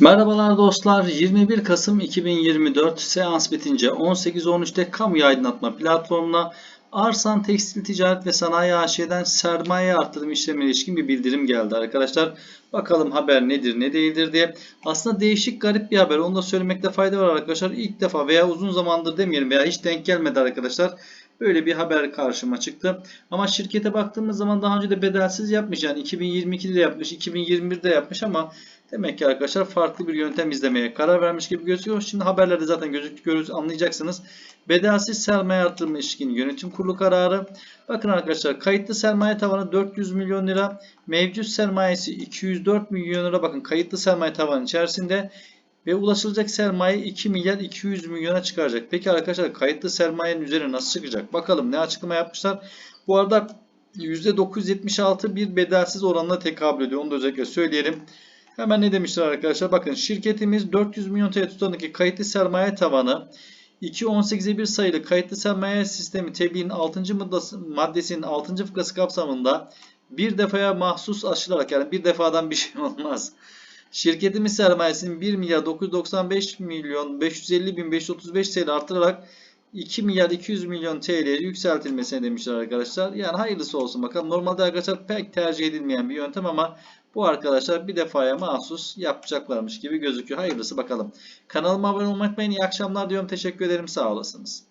Merhabalar dostlar. 21 Kasım 2024 seans bitince 18.13'te kamu aydınlatma platformuna Arsan Tekstil Ticaret ve Sanayi AŞ'den sermaye artırım işlemine ilişkin bir bildirim geldi arkadaşlar. Bakalım haber nedir ne değildir diye. Aslında değişik garip bir haber. Onu da söylemekte fayda var arkadaşlar. İlk defa veya uzun zamandır demeyelim veya hiç denk gelmedi arkadaşlar. Böyle bir haber karşıma çıktı. Ama şirkete baktığımız zaman daha önce de bedelsiz yapmış. Yani 2022'de de yapmış, 2021'de yapmış ama Demek ki arkadaşlar farklı bir yöntem izlemeye karar vermiş gibi gözüküyor. Şimdi haberlerde zaten gözüktü görürüz anlayacaksınız. Bedelsiz sermaye artırma ilişkin yönetim kurulu kararı. Bakın arkadaşlar kayıtlı sermaye tavanı 400 milyon lira. Mevcut sermayesi 204 milyon lira. Bakın kayıtlı sermaye tavanı içerisinde ve ulaşılacak sermaye 2 milyar 200 milyona çıkaracak. Peki arkadaşlar kayıtlı sermayenin üzerine nasıl çıkacak? Bakalım ne açıklama yapmışlar. Bu arada %976 bir bedelsiz oranına tekabül ediyor. Onu da özellikle söyleyelim. Hemen ne demişler arkadaşlar? Bakın şirketimiz 400 milyon TL tutarındaki kayıtlı sermaye tavanı 2.18'e 1 sayılı kayıtlı sermaye sistemi tebliğin 6. maddesinin 6. fıkrası kapsamında bir defaya mahsus aşılarak yani bir defadan bir şey olmaz. Şirketimiz sermayesinin 1 milyar 995 milyon 550 bin 535 TL artırarak 2 milyar 200 milyon TL'ye yükseltilmesine demişler arkadaşlar. Yani hayırlısı olsun bakalım. Normalde arkadaşlar pek tercih edilmeyen bir yöntem ama bu arkadaşlar bir defaya mahsus yapacaklarmış gibi gözüküyor. Hayırlısı bakalım. Kanalıma abone olmayı unutmayın. İyi akşamlar diyorum. Teşekkür ederim. Sağ olasınız.